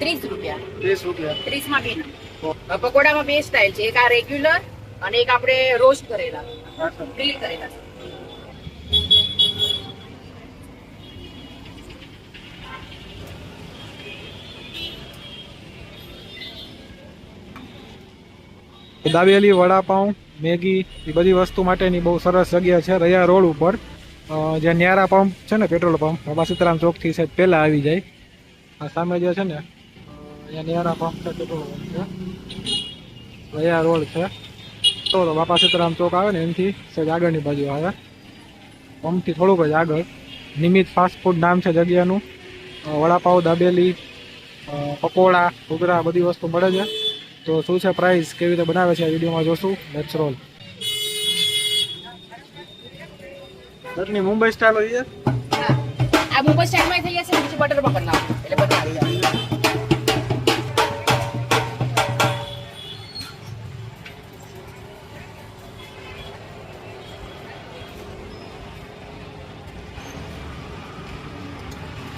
ત્રીસ રૂપિયા. ત્રીસ રૂપિયા. ત્રીસમાં બે પકોડામાં બે સ્ટાઇલ છે. એક આ રેગ્યુલર અને એક આપણે રોસ્ટ કરેલા. ગ્રીલ કરેલા. દાબેલી વડાપાઉં મેગી એ બધી વસ્તુ માટેની બહુ સરસ જગ્યા છે રયા રોડ ઉપર. જે જ્યાં ન્યારા પંપ છે ને પેટ્રોલ પંપ બાબા સીતારામ ચોકથી છે પહેલાં આવી જાય. આ સામે જે છે ને અહીંયા ન્યારા પંપ છે પેટ્રોલ પંપ છે. રયા રોડ છે. તો તો બાપા સીતારામ ચોક આવે ને એનાથી સહેજ આગળની બાજુ આવે. પંપથી થોડુંક જ આગળ. નિમિત ફાસ્ટ ફૂડ નામ છે જગ્યાનું. અ, વડાપાઉં દાબેલી પકોડા ઘૂઘરા બધી વસ્તુ મળે છે. તો શું છે પ્રાઇસ કેવી રીતે બનાવે છે આ વિડીયોમાં જોશું. લેટ્સ રોલ મુંબઈ સ્ટાઇલ હોય છે? આ મુંબઈ સ્ટાઇલમાં થઈ જશે બટર પકડ. નાખો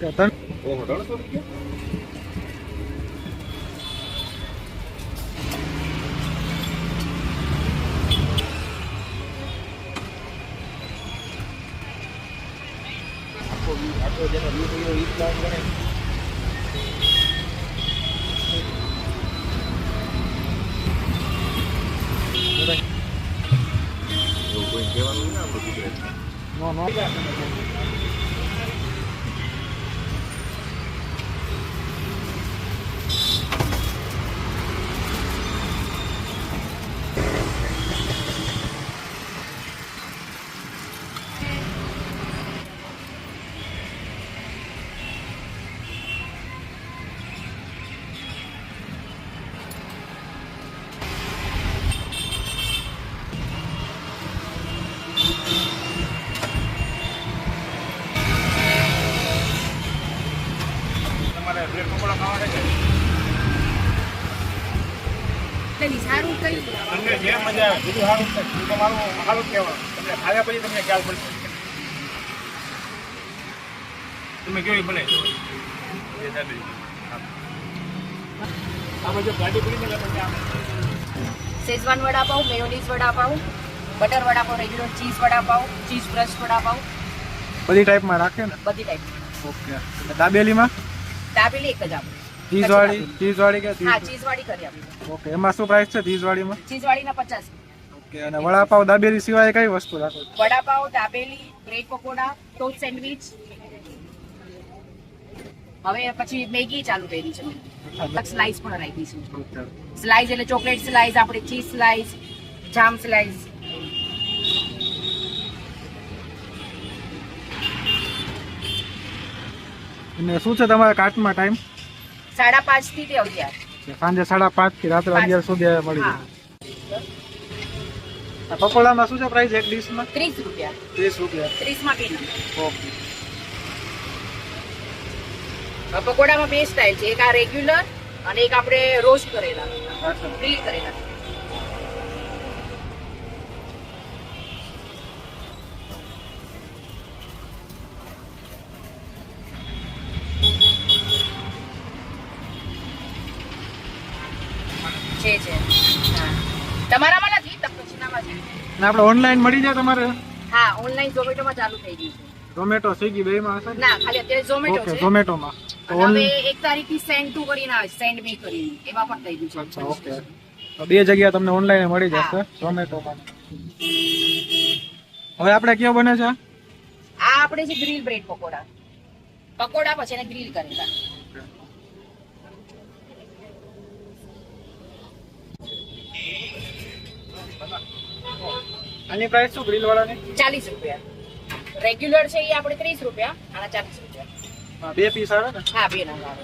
તન નો નો એટલે સારું કઈ. તમને જે મજા આવે બીજું સારું છે હું તમારું સારું કહેવાનું. તમને ખાયા પછી તમને ખ્યાલ પડશે. તમે કેવી બને schezwan vada pav mayonnaise vada pav butter vada pav regular cheese vada pav cheese burst vada pav બધી ટાઈપમાં રાખે ને? બધી ટાઈપ ઓકે. એટલે દાબેલીમાં? દાબેલી એક જ આપે. ચીઝ વાળી ચીઝ વાળી કે હા ચીઝ ચીઝ વાળી કરી આપી. ઓકે એમાં શું પ્રાઇસ છે ચીઝ વાળીમાં ચીઝ વાળીના પચાસ. ઓકે અને વડાપાવ દાબેલી સિવાય કઈ વસ્તુ રાખો vada pav dabeli bread pakora toast sandwich. હવે પછી મેગી ચાલુ કરી છે. સ્લાઈસ પણ રાખી છે. સ્લાઈસ એટલે ચોકલેટ સ્લાઈસ આપણે ચીઝ સ્લાઈસ જામ સ્લાઈસ અને શું છે તમારા કાર્ટમાં ટાઈમ સાડા પાંચથી અગિયાર. સાંજે સાડા પાંચથી રાત્રે. અગિયાર સુધી મળી જાય. પકોડામાં શું છે પ્રાઇસ એક ડીશમાં? ત્રીસ રૂપિયા. ત્રીસ રૂપિયા. ત્રીસમાં બે નંગ. ઓકે. પકોડામાં બે સ્ટાઇલ છે. એક આ રેગ્યુલર અને એક આપણે રોસ્ટ કરેલા. ફ્રી કરેલા છે છે હા તમારામાં નથી તપસીનામાં છે. ને આપણે ઓનલાઈન મળી જાય તમારે? હા ઓનલાઈન ઝોમેટોમાં ચાલુ થઈ ગયું છે. ઝોમેટો સ્વિગી બેમાં હશે? ને? ખાલી અત્યારે ઝોમેટો છે. ઝોમેટોમાં તો હવે એક તારીખથી સેન્ડ ટુ કરીને આવે સેન્ડ મી કરીને એમાં પણ થઈ ગયું છે. ઓકે તો બે જગ્યા તમને ઓનલાઈન મળી જશે. ઝોમેટોમાં હવે આપણે કયો બને છે? આ આપણે છે ગ્રીલ બ્રેડ પકોડા. પકોડા પછી એને ગ્રીલ કરેલા. આની પ્રાઇસ શું ગ્રીલ વાળાની? ચાલીસ રૂપિયા. રેગ્યુલર છે એ આપણે ત્રીસ રૂપિયા આના ચાલીસ રૂપિયા. હા, બે પીસ આવે ને? હા બે નંગ આવે.